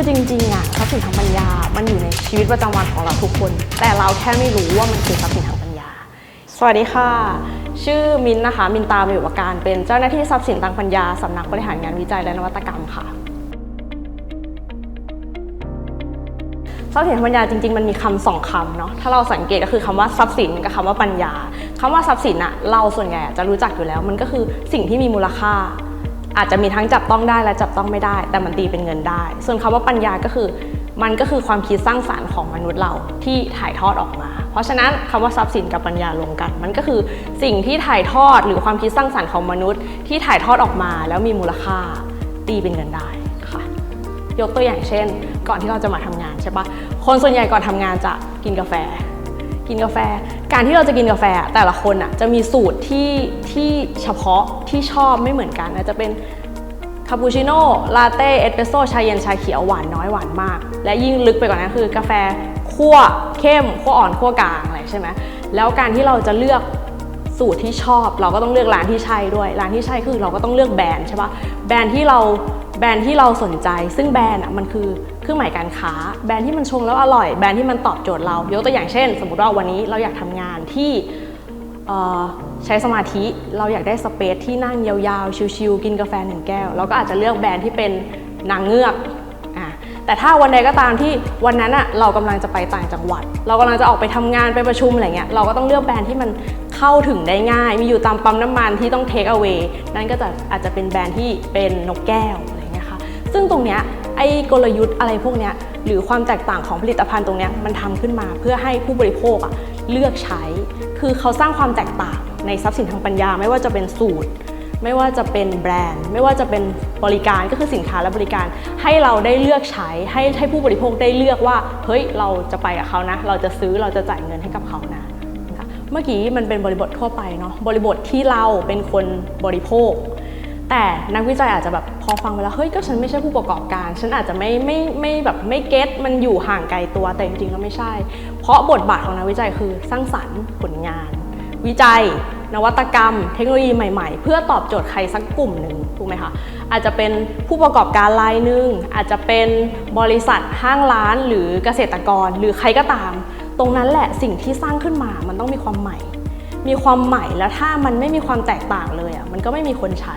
คือจริงๆอะทรัพย์สินทางปัญญา มันอยู่ในชีวิตประจำวันของเราทุกคน แต่เราแค่ไม่รู้ว่ามันคือทรัพย์สินทางปัญญา สวัสดีค่ะ ชื่อมินนะคะ มินตาเบลวการ เป็นเจ้าหน้าที่ทรัพย์สินทางปัญญาสำนักบริหารงานวิจัยและนวัตกรรมค่ะทรัพย์สินทางปัญญาจริงๆมันมีคำสองคำเนาะถ้าเราสังเกตก็คือคำว่าทรัพย์สินกับคำว่าปัญญาคำว่าทรัพย์สินอะเราส่วนใหญ่จะรู้จักอยู่แล้ว มันก็คือสิ่งที่มีมูลค่า อาจจะมีทั้งจับต้องได้และจับต้องไม่ได้ แต่มันตีเป็นเงินได้ ส่วนคำว่าปัญญาก็คือ มันก็คือความคิดสร้างสารรค์ของมนุษย์เราที่ถ่ายทอดออกมา เพราะฉะนั้นคำว่าทรัพย์สินกับปัญญารวมกัน มันก็คือสิ่งที่ถ่ายทอดหรือความคิดสร้างสรรค์ของมนุษย์ ที่ถ่ายทอดออกมา แล้วมีมูลค่าตีเป็นเงินได้ค่ะ ยกตัวอย่างเช่น ก่อนที่เราจะมาทำงานใช่ปะคนส่วนใหญ่ก่อนทำงานจะกินกาแฟ กินกาแฟ การที่เราจะกินกาแฟแต่ละคนอะจะมีสูตรที่ที่เฉพาะที่ชอบไม่เหมือนกันอาจจะเป็นคาปูชิโน่ลาเต้เอสเปรสโซ่ชาเย็นชาเขียวหวานน้อยหวานมาก และยิ่งลึกไปกว่านั้นคือกาแฟคั่วเข้มคั่วอ่อนคั่วกลางอะไรใช่ไหมแล้วการที่เราจะเลือกสูตรที่ชอบ เราก็ต้องเลือกร้านที่ใช่ด้วย ร้านที่ใช่คือเราก็ต้องเลือกแบรนด์ใช่ปะแบรนด์ที่เราแบรนด์ที่เราสนใจ ซึ่งแบรนด์อะมันคือ ครื่องหมายการค้า แบรนด์ที่มันชงแล้วอร่อยแบรนด์ที่มันตอบโจทย์เรายกตัวอย่างเช่น สมมติว่าวันนี้เราอยากทำงานที่ใช้สมาธิเราอยากได้สเปซที่นั่งยาวๆ ชิลๆกินกาแฟหนึ่งแก้ว เราก็อาจจะเลือกแบรนด์ที่เป็นนางเงือกอะแต่ถ้าวันใดก็ตามที่วันนั้นอะเรากำลังจะไปต่างจังหวัด เรากำลังจะออกไปทำงานไปประชุมอะไรเงี้ยเราก็ต้องเลือกแบรนด์ที่มันเข้าถึงได้ง่าย มีอยู่ตามปั๊มน้ำมันที่ต้องเทคเอา a y นั่นก็จะอาจจะเป็นแบรนด์ที่เป็นนกแก้วอะไรเงี้ยค่ะซึ่งตรงเนี้ย ไอ้กลยุทธ์อะไรพวกเนี้ยหรือความแตกต่างของผลิตภัณฑ์ตรงเนี้ยมันทำขึ้นมาเพื่อให้ผู้บริโภคอะเลือกใช้ คือเขาสร้างความแตกต่างในทรัพย์สินทางปัญญา ไม่ว่าจะเป็นสูตร ไม่ว่าจะเป็นแบรนด์ ไม่ว่าจะเป็นบริการก็คือสินค้าและบริการ ให้เราได้เลือกใช้ให้ให้ผู้บริโภคได้เลือกว่าเฮ้ยเราจะไปกับเขานะ เราจะซื้อเราจะจ่ายเงินให้กับเขานะนะคะเมื่อกี้มันเป็นบริบททั่วไปเนาะบริบทที่เราเป็นคนบริโภค แต่นักวิจัยอาจจะแบบพอฟังไปแล้วเฮ้ยก็ฉันไม่ใช่ผู้ประกอบการ ฉันอาจจะไม่ไม่ไม่แบบไม่เก็ตมันอยู่ห่างไกลตัวแต่จริงๆแล้วไม่ใช่ เพราะบทบาทของนักวิจัยคือสร้างสรรค์ผลงาน วิจัย นวัตกรรม เทคโนโลยีใหม่ๆ เพื่อตอบโจทย์ใครสักกลุ่มหนึ่งถูกไหมคะอาจจะเป็นผู้ประกอบการรายหนึ่งอาจจะเป็นบริษัทห้างร้านหรือเกษตรกรหรือใครก็ตาม ตรงนั้นแหละสิ่งที่สร้างขึ้นมามันต้องมีความใหม่ มีความใหม่แล้วถ้ามันไม่มีความแตกต่างเลยอะมันก็ไม่มีคนใช้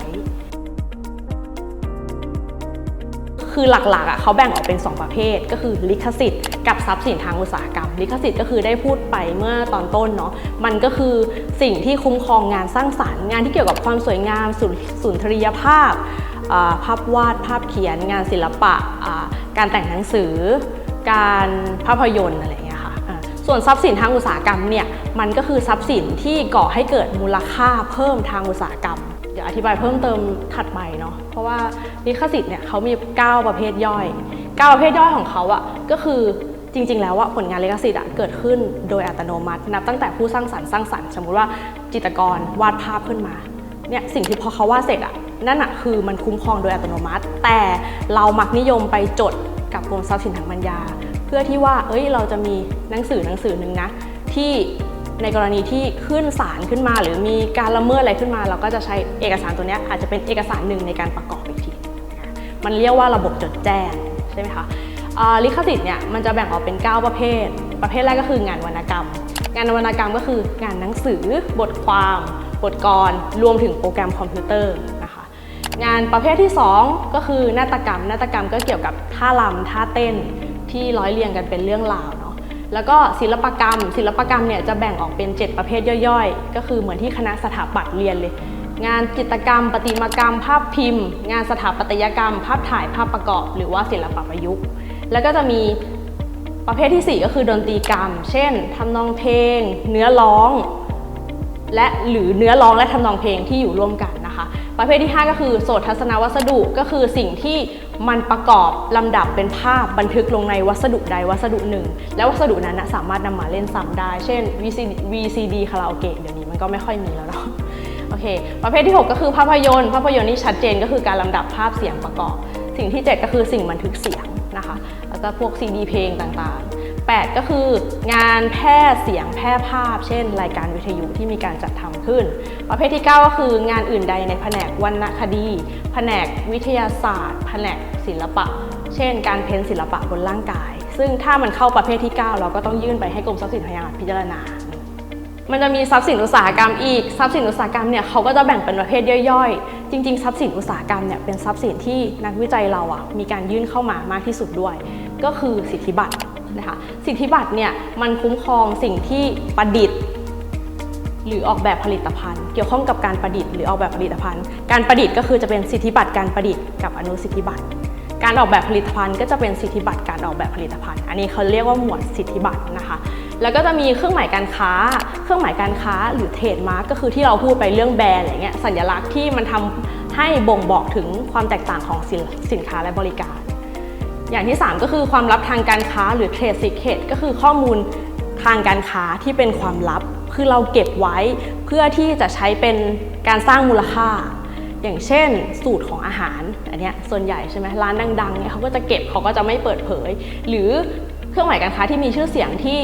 คือหลักๆอะเขาแบ่งออกเป็น 2 ประเภท ก็คือลิขสิทธิ์กับทรัพย์สินทางอุตสาหกรรม ลิขสิทธิ์ก็คือได้พูดไปเมื่อตอนต้นเนาะมันก็คือสิ่งที่คุ้มครองงานสร้างสรรค์งานที่เกี่ยวกับความสวยงามสุนสุนทรียภาพภาพวาดภาพเขียน งานศิลปะการแต่งหนังสือ การภาพยนตร์อะไรอย่างเงี้ยค่ะส่วนทรัพย์สินทางอุตสาหกรรมเนี่ยมันก็คือทรัพย์สินที่ก่อให้เกิดมูลค่าเพิ่มทางอุตสาหกรรม ดี๋ยวอธิบายเพิ่มเติมถัดไปเนาะเพราะว่าลิขสิทธิ์เนี่ยเขามี 9 ประเภทย่อย 9 ประเภทย่อยของเขาอะก็คือจริง ๆ แล้วว่าผลงานลิขสิทธิ์อะเกิดขึ้นโดยอัตโนมัตินับตั้งแต่ผู้สร้างสรรค์สร้างสรรค์สมมุติว่าจิตรกรวาดภาพขึ้นมาเนี่ยสิ่งที่พอเขาวาดเสร็จอะนั่นอะคือมันคุ้มครองโดยอัตโนมัติ แต่เรามักนิยมไปจดกับกรมทรัพย์สินทางปัญญา เพื่อที่ว่าเอ้ยเราจะมีหนังสือหนังสือหนึ่งนะที่ ในกรณีที่ขึ้นศาลขึ้นมา หรือมีการละเมิดอะไรขึ้นมา เราก็จะใช้เอกสารตัวนี้อาจจะเป็นเอกสารหนึ่งในการประกอบอีกทีมันเรียกว่าระบบจดแจ้งใช่ไหมคะลิขสิทธิ์เนี่ยมันจะแบ่งออกเป็น 9 ประเภท ประเภทแรกก็คืองานวรรณกรรม งานวรรณกรรมก็คืองานหนังสือ บทความ บทกรรวมถึงโปรแกรมคอมพิวเตอร์นะคะงานประเภทที่ 2 ก็คือนาฏกรรมนาฏกรรมก็เกี่ยวกับท่ารำท่าเต้นที่ร้อยเรียงกันเป็นเรื่องราว แล้วก็ศิลปกรรม ศิลปกรรมเนี่ยจะแบ่งออกเป็น 7 ประเภทย่อยๆ ก็คือเหมือนที่คณะสถาปัตย์เรียนเลย งานจิตรกรรม ประติมากรรม ภาพพิมพ์ งานสถาปัตยกรรม ภาพถ่ายภาพประกอบ หรือว่าศิลปะประยุกต์ แล้วก็จะมีประเภททีสี่4 ก็คือดนตรีกรรม เช่นทำนองเพลง เนื้อร้อง และหรือเนื้อร้องและทำนองเพลงที่อยู่ร่วมกันนะคะ ประเภทที่ 5 ก็คือโสตทัศนวัสดุก็คือสิ่งที่ มันประกอบลำดับเป็นภาพบันทึกลงในวัสดุใดวัสดุหนึ่ง และวัสดุนั้นสามารถนำมาเล่นซ้ำได้ เช่น VCD, VCD คาราโอเกะเดี๋ยวนี้มันก็ไม่ค่อยมีแล้วเนาะโอเค ประเภทที่ 6 ก็คือภาพยนตร์ ภาพยนตร์นี่ชัดเจนก็คือการลำดับภาพเสียงประกอบ สิ่งที่ 7 ก็คือสิ่งบันทึกเสียงนะคะ แล้วก็พวกซีดีเพลงต่างๆ 8 ก็คืองานแพร่เสียงแพร่ภาพ เช่น รายการวิทยุที่มีการจัดทำ ขึ้น ประเภทที่ 9 ก็คืองานอื่นใดในแผนกวรรณคดี แผนกวิทยาศาสตร์ แผนกศิลปะ เช่น การเพ้นศิลปะบนร่างกาย ซึ่งถ้ามันเข้าประเภทที่ 9 เราก็ต้องยื่นไปให้กรมทรัพย์สินทางปัญญาพิจารณามันจะมีทรัพย์สินอุตสาหกรรมอีก ทรัพย์สินอุตสาหกรรมเนี่ยเขาก็จะแบ่งเป็นประเภทย่อยๆ จริงๆ ทรัพย์สินอุตสาหกรรมเนี่ยเป็นทรัพย์สินที่นักวิจัยเราอะมีการยื่นเข้ามามากที่สุดด้วย ก็คือสิทธิบัตรนะคะ สิทธิบัตรเนี่ยมันคุ้มครองสิ่งที่ประดิษฐ์ หรือออกแบบผลิตภัณฑ์ เกี่ยวข้องกับการประดิษฐ์หรือออกแบบผลิตภัณฑ์ การประดิษฐ์ก็คือจะเป็นสิทธิบัตรการประดิษฐ์กับอนุสิทธิบัตร การออกแบบผลิตภัณฑ์ ก็จะเป็นสิทธิบัตรการออกแบบผลิตภัณฑ์ อันนี้เขาเรียกว่าหมวดสิทธิบัตรนะคะ แล้วก็จะมีเครื่องหมายการค้า เครื่องหมายการค้าหรือเทรดมาร์กก็คือที่เราพูดไปเรื่องแบรนด์อะไรเงี้ย สัญลักษณ์ที่มันทำให้บ่งบอกถึงความแตกต่างของสินสินค้าและบริการ อย่างที่ 3 ก็คือความลับทางการค้าหรือ Trade Secret ก็คือข้อมูลทางการค้าที่เป็นความลับ คือเราเก็บไว้เพื่อที่จะใช้เป็นการสร้างมูลค่า อย่างเช่น สูตรของอาหารอันเนี้ยส่วนใหญ่ใช่ไหมร้านดังๆเนี่ยเขาก็จะเก็บเขาก็จะไม่เปิดเผย หรือเครื่องหมายการค้าที่มีชื่อเสียงที่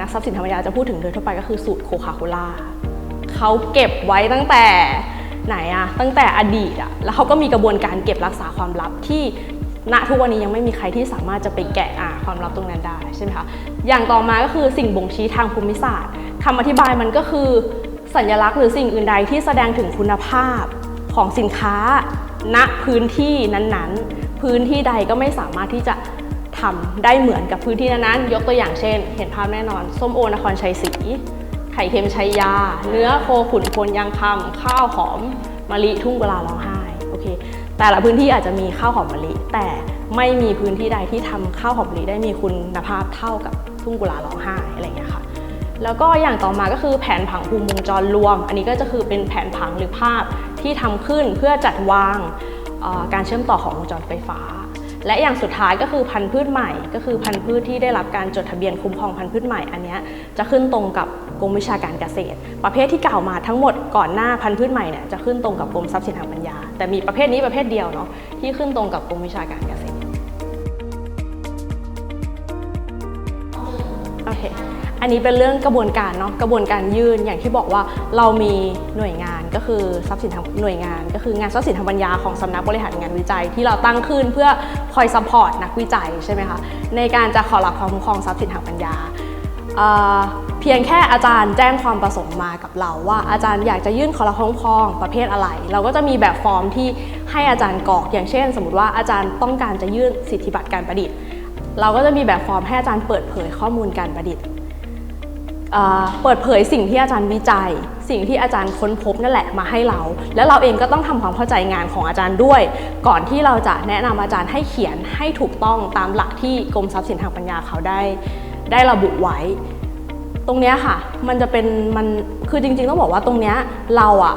นักทรัพย์สินธรรมยาจะพูดถึงโดยทั่วไปก็คือสูตรโคคาโคล่าเขาเก็บไว้ตั้งแต่ไหนอะตั้งแต่อดีตอะแล้วเขาก็มีกระบวนการเก็บรักษาความลับที่ณทุกวันนี้ยังไม่มีใครที่สามารถจะไปแกะอ่า ความลับตรงนั้นได้ใช่ไหมคะอย่างต่อมาก็คือสิ่งบ่งชี้ทางภูมิศาสตร์คำอธิบายมันก็คือ สัญลักษณ์หรือสิ่งอื่นใดที่แสดงถึงคุณภาพของสินค้า ณพื้นที่นั้นๆ พื้นที่ใดก็ไม่สามารถที่จะทำได้เหมือนกับพื้นที่นั้นๆยกตัวอย่างเช่น เห็นภาพแน่นอนส้มโอนครชัยศรีไข่เค็มชัยยา เนื้อโคขุนพลยางคำข้าวหอมมะลิทุ่งกุลาร้องไห้โอเคแต่ละพื้นที่อาจจะมีข้าวหอมมะลิแต่ ไม่มีพื้นที่ใดที่ทำข้าวหอมมะลิได้มีคุณภาพเท่ากับทุ่งกุลาร้องไห้อะไรอย่างเงี้ยค่ะ แล้วก็อย่างต่อมาก็คือแผนผังภูมิวงจรรวม อันนี้ก็จะคือเป็นแผนผังหรือภาพที่ทำขึ้นเพื่อจัดวางการเชื่อมต่อของวงจรไฟฟ้า และอย่างสุดท้ายก็คือพันธุ์พืชใหม่ ก็คือพันธุ์พืชที่ได้รับการจดทะเบียนคุ้มครองพันธุ์พืชใหม่อันนี้จะขึ้นตรงกับกรมวิชาการเกษตร ประเภทที่กล่าวมาทั้งหมดก่อนหน้าพันธุ์พืชใหม่เนี่ยจะขึ้นตรงกับกรมทรัพย์สินทางปัญญา แต่มีประเภทนี้ประเภทเดียวเนาะที่ขึ้นตรงกับกรมวิชาการเกษตร เค อันนี้เป็นเรื่องกระบวนการเนาะกระบวนการยื่นอย่างที่บอกว่าเรามีหน่วยงานก็คือทรัพย์สินทางหน่วยงาน ก็คืองานทรัพย์สินทางปัญญาของสำนักบริหารงานวิจัย ที่เราตั้งขึ้นเพื่อคอยซัพพอร์ตนักวิจัยใช่ไหมคะในการจะขอรับความคุ้มครองทรัพย์สินทางปัญญาเอ่อเพียงแค่อาจารย์แจ้งความประสงค์มากับเรา ว่าอาจารย์อยากจะยื่นขอรับความคุ้มครองประเภทอะไร เราก็จะมีแบบฟอร์มที่ให้อาจารย์กรอก อย่างเช่น สมมติว่าอาจารย์ต้องการจะยื่นสิทธิบัตรการประดิษฐ์ เราก็จะมีแบบฟอร์มให้อาจารย์เปิดเผยข้อมูลการประดิษฐ์เปิดเผยสิ่งที่อาจารย์วิจัย สิ่งที่อาจารย์ค้นพบนั่นแหละมาให้เรา แล้วเราเองก็ต้องทำความเข้าใจงานของอาจารย์ด้วย ก่อนที่เราจะแนะนำอาจารย์ให้เขียนให้ถูกต้องตามหลักที่กรมทรัพย์สินทางปัญญาเขาได้ ได้ระบุไว้ ตรงนี้ค่ะ มันจะเป็นมันคือจริงๆต้องบอกว่าตรงนี้เราอะ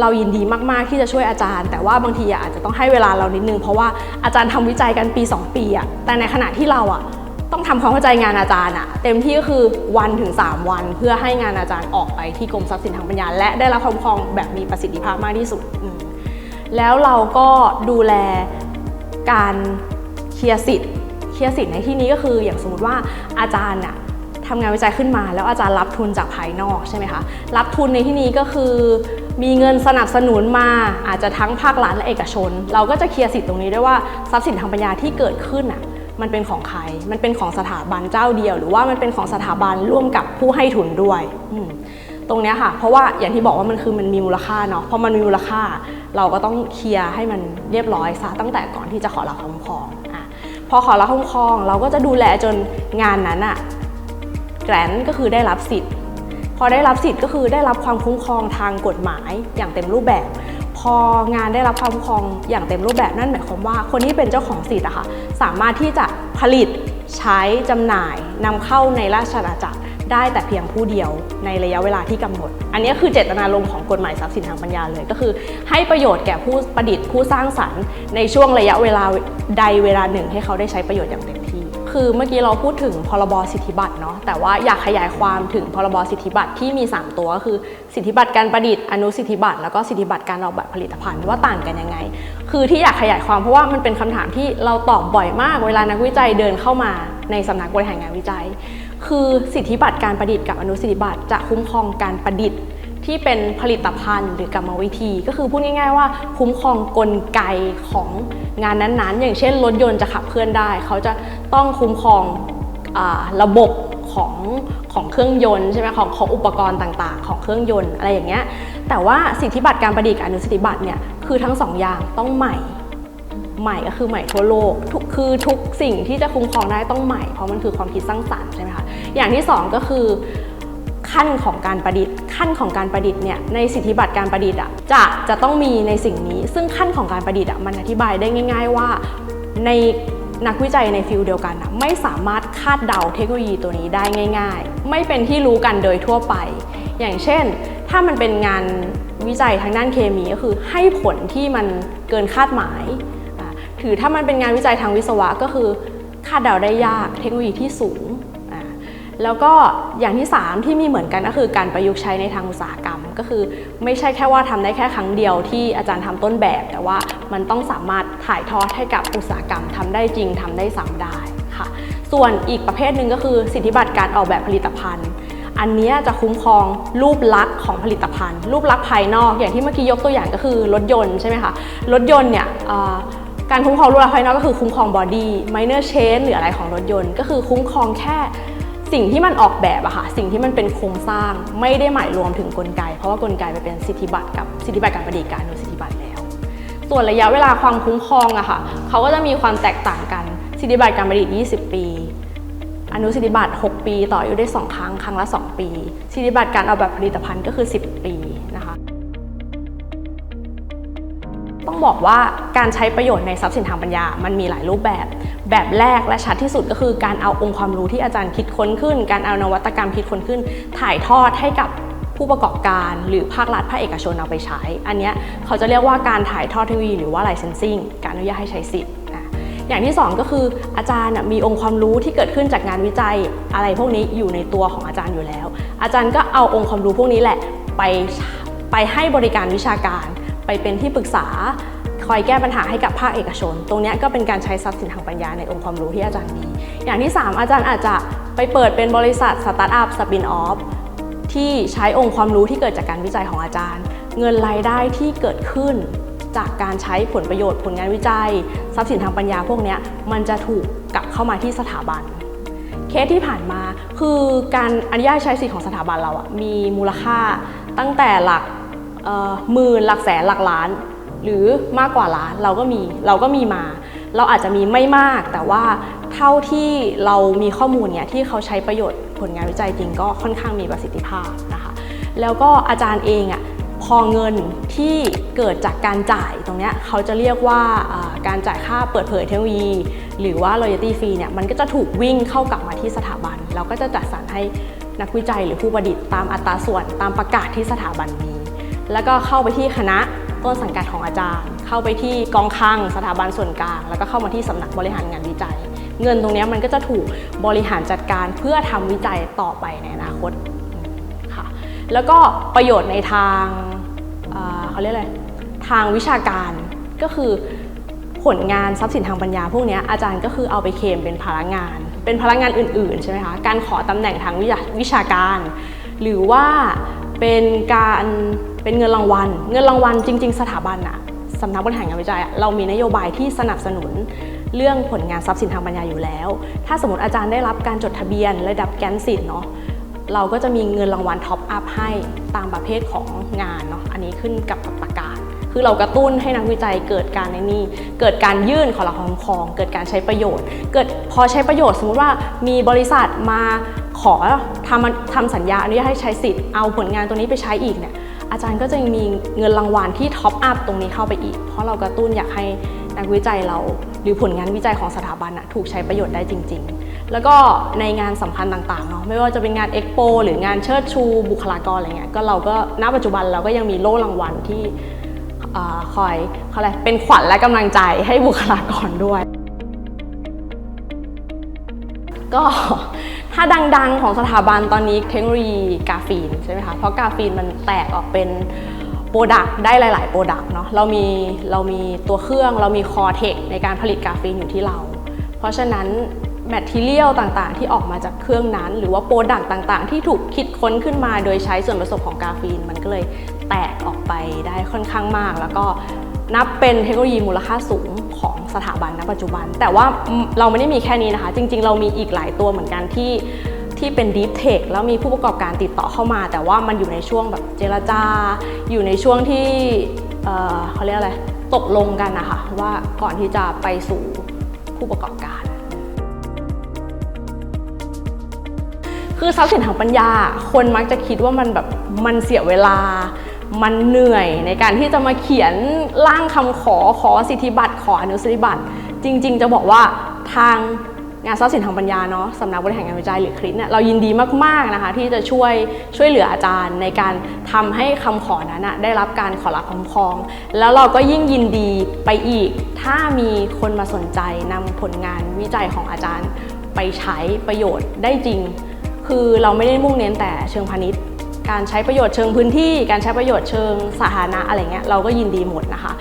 เรายินดีมาก ๆ ที่จะช่วยอาจารย์ แต่ว่าบางทีอาจจะต้องให้เวลาเรานิดนึง เพราะว่าอาจารย์ทำวิจัยกันปี 2 ปีอะแต่ในขณะที่เราอะต้องทำความเข้าใจงานอาจารย์อะเต็มที่ก็คือวันถึง 3 วัน เพื่อให้งานอาจารย์ออกไปที่กรมทรัพย์สินทางปัญญา และได้รับความครองแบบมีประสิทธิภาพมากที่สุด แล้วเราก็ดูแลการเคลียร์สิทธิ์เคลียร์สิทธิ์ในที่นี้ก็คือ อย่างสมมติว่าอาจารย์อะทำงานวิจัยขึ้นมา แล้วอาจารย์รับทุนจากภายนอกใช่ไหมคะรับทุนในที่นี้ก็คือ มีเงินสนับสนุนมาอาจจะทั้งภาครัฐและเอกชน เราก็จะเคลียร์สิทธิ์ตรงนี้ด้วยว่าทรัพย์สินทางปัญญาที่เกิดขึ้นอะมันเป็นของใคร มันเป็นของสถาบันเจ้าเดียว หรือว่ามันเป็นของสถาบันร่วมกับผู้ให้ทุนด้วยตรงนี้ค่ะ เพราะว่าอย่างที่บอกว่ามันคือมันมีมูลค่าเนาะพอมันมีมูลค่า เราก็ต้องเคลียร์ให้มันเรียบร้อยซะตั้งแต่ก่อนที่จะขอรับคุ้มครองอะพอขอรับคุ้มครอง เราก็จะดูแลจนงานนั้นอะแกรนก็คือได้รับสิทธิ์ พอได้รับสิทธิ์ก็คือได้รับความคุ้มครองทางกฎหมายอย่างเต็มรูปแบบ พองานได้รับความคุ้มครองอย่างเต็มรูปแบบนั่นหมายความว่า คนที่เป็นเจ้าของสิทธิ์อะค่ะสามารถที่จะผลิตใช้จำหน่ายนำเข้าในราชอาณาจักรได้แต่เพียงผู้เดียวในระยะเวลาที่กำหนด อันนี้คือเจตนารมณ์ของกฎหมายทรัพย์สินทางปัญญาเลย ก็คือ ให้ประโยชน์แก่ผู้ประดิษฐ์ผู้สร้างสรรค์ ในช่วงระยะเวลาใดเวลาหนึ่ง ให้เขาได้ใช้ประโยชน์อย่างเต็ม คือเมื่อกี้เราพูดถึงพรบสิทธิบัตรเนาะแต่ว่าอยากขยายความถึงพรบสิทธิบัตรที่มี 3 ตัวก็คือสิทธิบัตรการประดิษฐ์อนุสิทธิบัตรแล้วก็สิทธิบัตรการออกแบบผลิตภัณฑ์ว่าต่างกันยังไง คือที่อยากขยายความเพราะว่ามันเป็นคำถามที่เราตอบบ่อยมากเวลานักวิจัยเดินเข้ามาในสำนักบริหารงานวิจัย คือสิทธิบัตรการประดิษฐ์กับอนุสิทธิบัตรจะคุ้มครองการประดิษฐ์ ที่เป็นผลิตภัณฑ์หรือกรรมวิธี ก็คือพูดง่าย ๆ ว่า คุ้มครองกลไกของงานนั้นๆ อย่างเช่น รถยนต์จะขับเคลื่อนได้ เขาจะต้องคุ้มครองอระบบของของเครื่องยนต์ใช่ไหมของของอุปกรณ์ต่างๆ ของเครื่องยนต์อะไรอย่างเงี้ยแต่ว่าสิทธิบัตรการประดิษฐ์กับอนุสิทธิบัตรเนี่ยคือทั้งสองอย่างต้องใหม่ใหม่ก็คือใหม่ทั่วโลกทุกคือทุกสิ่งที่จะคุ้มครองได้ต้องใหม่เพราะมันคือความคิดสร้างสรรค์ใช่ไหมคะอย่างที่สองก็คือ ขั้นของการประดิษฐ์ ขั้นของการประดิษฐ์เนี่ยในสิทธิบัตรการประดิษฐ์อะจะจะต้องมีในสิ่งนี้ ซึ่งขั้นของการประดิษฐ์อะมันอธิบายได้ง่าย ๆ ว่าในนักวิจัยในฟิลด์เดียวกันอะไม่สามารถคาดเดาเทคโนโลยีตัวนี้ได้ง่าย ๆ ไม่เป็นที่รู้กันโดยทั่วไป อย่างเช่น ถ้ามันเป็นงานวิจัยทางด้านเคมีก็คือให้ผลที่มันเกินคาดหมายถือถ้ามันเป็นงานวิจัยทางวิศวะก็คือคาดเดาได้ยากเทคโนโลยีที่สูง แล้วก็อย่างที่ 3 ที่มีเหมือนกันก็คือการประยุกต์ใช้ในทางอุตสาหกรรม ก็คือไม่ใช่แค่ว่าทำได้แค่ครั้งเดียวที่อาจารย์ทำต้นแบบ แต่ว่ามันต้องสามารถถ่ายทอดให้กับอุตสาหกรรมทำได้จริงทำได้ซ้ำได้ค่ะ ส่วนอีกประเภทหนึ่งก็คือสิทธิบัตรการออกแบบผลิตภัณฑ์ อันนี้จะคุ้มครองรูปลักษณ์ของผลิตภัณฑ์ รูปลักษณ์ภายนอก อย่างที่เมื่อกี้ยกตัวอย่างก็คือรถยนต์ใช่ไหมคะรถยนต์เนี่ยการคุ้มครองรูปลักษณ์ภายนอกก็คือคุ้มครองบอดี้ไมเนอร์เชนหรืออะไรของรถยนต์ ก็คือคุ้มครองแค่ สิ่งที่มันออกแบบอะค่ะสิ่งที่มันเป็นโครงสร้างไม่ได้หมายรวมถึงกลไก เพราะว่ากลไกไปเป็นสิทธิบัตรกับสิทธิบัตรการประดิษฐ์กับอนุสิทธิบัตรแล้ว ส่วนระยะเวลาความคุ้มครองอะค่ะเขาก็จะมีความแตกต่างกันสิทธิบัตรการประดิต 20 ปี อนุสิทธิบัตร 6 ปี ต่ออายุได้ 2 ครั้ง ครั้งละ 2 ปี สิทธิบัตรการออกแบบผลิตภัณฑ์ก็คือ 10 ปี ต้องบอกว่าการใช้ประโยชน์ในทรัพย์สินทางปัญญา มันมีหลายรูปแบบ แบบแรกและชัดที่สุดก็คือการเอาองค์ความรู้ที่อาจารย์คิดค้นขึ้น การเอานวัตกรรมคิดค้นขึ้น ถ่ายทอดให้กับผู้ประกอบการหรือภาครัฐภาคเอกชนเอาไปใช้ อันนี้เขาจะเรียกว่าการถ่ายทอดเทคโนโลยีหรือว่า licensing การอนุญาตให้ใช้สิทธิ์นะอย่างที่สองก็คืออาจารย์มีองค์ความรู้ที่เกิดขึ้นจากงานวิจัย อะไรพวกนี้อยู่ในตัวของอาจารย์อยู่แล้ว อาจารย์ก็เอาองค์ความรู้พวกนี้แหละไปไปให้บริการวิชาการ ไปเป็นที่ปรึกษาคอยแก้ปัญหาให้กับภาคเอกชน ตรงนี้ก็เป็นการใช้ทรัพย์สินทางปัญญาในองค์ความรู้ที่อาจารย์มี อย่างที่ 3 อาจารย์อาจจะไปเปิดเป็นบริษัทสตาร์ทอัพสปินออฟที่ใช้องค์ความรู้ที่เกิดจากการวิจัยของอาจารย์ เงินรายได้ที่เกิดขึ้นจากการใช้ผลประโยชน์ผลงานวิจัย ทรัพย์สินทางปัญญาพวกนี้มันจะถูกกลับเข้ามาที่สถาบัน เคสที่ผ่านมาคือการอนุญาตใช้สิทธิของสถาบันเราอะมีมูลค่าตั้งแต่หลัก หมื่นหลักแสนหลักล้าน หรือมากกว่าล้านเราก็มีเราก็มีมา เราอาจจะมีไม่มาก แต่ว่าเท่าที่เรามีข้อมูลเนี่ยที่เขาใช้ประโยชน์ผลงานวิจัยจริงก็ค่อนข้างมีประสิทธิภาพนะคะแล้วก็อาจารย์เองอะพอเงินที่เกิดจากการจ่ายตรงเนี้ยเขาจะเรียกว่าอ่าการจ่ายค่าเปิดเผยเทคโนโลยี หรือว่า royalty fee เนี่ยมันก็จะถูกวิ่งเข้ากลับมาที่สถาบัน เราก็จะจัดสรรให้นักวิจัยหรือผู้ประดิษฐ์ตามอัตราส่วนตามประกาศที่สถาบันมี แล้วก็เข้าไปที่คณะต้นสังกัดของอาจารย์ เข้าไปที่กองคลังสถาบันส่วนกลาง แล้วก็เข้ามาที่สำนักบริหารงานวิจัย เงินตรงนี้มันก็จะถูกบริหารจัดการเพื่อทำวิจัยต่อไปในอนาคตค่ะแล้วก็ประโยชน์ในทางเอ่อเขาเรียกอะไรทางวิชาการก็คือผลงานทรัพย์สินทางปัญญา พวกนี้อาจารย์ก็คือเอาไปเคมเป็นพลังงาน เป็นพลังงานอื่นๆใช่ไหมคะการขอตำแหน่งทางวิชาวิชาการ หรือว่าเป็นการ เป็นเงินรางวัล เงินรางวัลจริง ๆ สถาบันอะสำนักบริหารงานวิจัยอะเรามีนโยบายที่สนับสนุนเรื่องผลงานทรัพย์สินทางปัญญาอยู่แล้ว ถ้าสมมติอาจารย์ได้รับการจดทะเบียนระดับแกนสิทธ์เนาะเราก็จะมีเงินรางวัลท็อปอัพให้ตามประเภทของงานเนาะอันนี้ขึ้นกับประกาศ คือเรากระตุ้นให้นักวิจัยเกิดการในนี่เกิดการยื่นขอรับคุ้มครอง เกิดการใช้ประโยชน์ เกิดพอใช้ประโยชน์ สมมุติว่ามีบริษัทมาขอทำทำสัญญาอนุญาตให้ใช้สิทธิ์เอาผลงานตัวนี้ไปใช้อีกเนี่ย อาจารย์ก็จะมีเงินรางวัลที่ท็อปอัพตรงนี้เข้าไปอีก เพราะเรากระตุ้นอยากให้นักวิจัยเรา หรือผลงานวิจัยของสถาบันอะถูกใช้ประโยชน์ได้จริง ๆ แล้วก็ในงานสำคัญต่างๆเนาะไม่ว่าจะเป็นงานเอ็กโปหรืองานเชิดชูบุคลากรอะไรเงี้ยก็เราก็ณปัจจุบันเราก็ยังมีโล่รางวัลที่อคอยเขาอะไรเป็นขวัญและกำลังใจให้บุคลากรด้วย ก็ถ้าดังๆของสถาบันตอนนี้เทคโนโลยีกาฟีนใช่ไหมคะ เพราะกาฟีนมันแตกออกเป็นโปรดักต์ได้หลาย ๆ โปรดักต์เนาะ เรามีเรามีตัวเครื่องเรามีคอเทคในการผลิตกาฟีนอยู่ที่เรา เพราะฉะนั้นแมทเทียลต่างๆ ที่ออกมาจากเครื่องนั้น หรือว่าโปรดักต์ต่างๆ ที่ถูกคิดค้นขึ้นมาโดยใช้ส่วนผสมของกาฟีน มันก็เลยแตกออกไปได้ค่อนข้างมาก แล้วก็ นับเป็นเทคโนโลยีมูลค่าสูงของสถาบันณปัจจุบัน แต่ว่าเราไม่ได้มีแค่นี้นะคะ จริง ๆ เรามีอีกหลายตัวเหมือนกันที่ที่เป็น Deep Tech แล้วมีผู้ประกอบการติดต่อเข้ามา แต่ว่ามันอยู่ในช่วงแบบเจรจา อยู่ในช่วงที่เออเขาเรียกอะไร ตกลงกันนะคะว่าก่อนที่จะไปสู่ผู้ประกอบการ คือทรัพย์สินทางปัญญา คนมักจะคิดว่ามันแบบมันเสียเวลา มันเหนื่อยในการที่จะมาเขียนร่างคำขอขอสิทธิบัตรขออนุสิทธิบัตร จริง ๆ จะบอกว่าทางงานทรัพย์สินทางปัญญาเนาะสำนักบริหารงานวิจัยหรือคริสเนี่ยเรายินดีมากๆนะคะที่จะช่วยช่วยเหลืออาจารย์ในการทำให้คำขอนั้นนะได้รับการขอรับคุ้มครอง แล้วเราก็ยิ่งยินดีไปอีก ถ้ามีคนมาสนใจนำผลงานวิจัยของอาจารย์ไปใช้ประโยชน์ได้จริง คือเราไม่ได้มุ่งเน้นแต่เชิงพาณิชย์ การใช้ประโยชน์เชิงพื้นที่ การใช้ประโยชน์เชิงสาธารณะอะไรเงี้ยเราก็ยินดีหมดนะคะ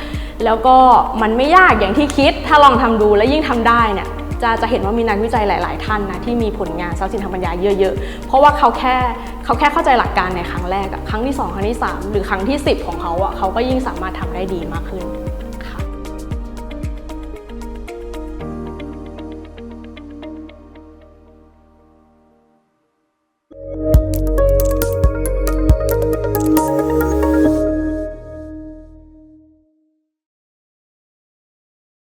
แล้วก็มันไม่ยากอย่างที่คิดถ้าลองทำดูและยิ่งทำได้เนี่ยจะจะเห็นว่ามีนักวิจัยหลาย ๆ ท่านนะที่มีผลงานทรัพย์สินทางปัญญาเยอะ ๆ เพราะว่าเขาแค่เขาแค่เข้าใจหลักการในครั้งแรกครั้งที่สองครั้งที่สามหรือครั้งที่สิบของเขาอะเขาก็ยิ่งสามารถทำได้ดีมากขึ้น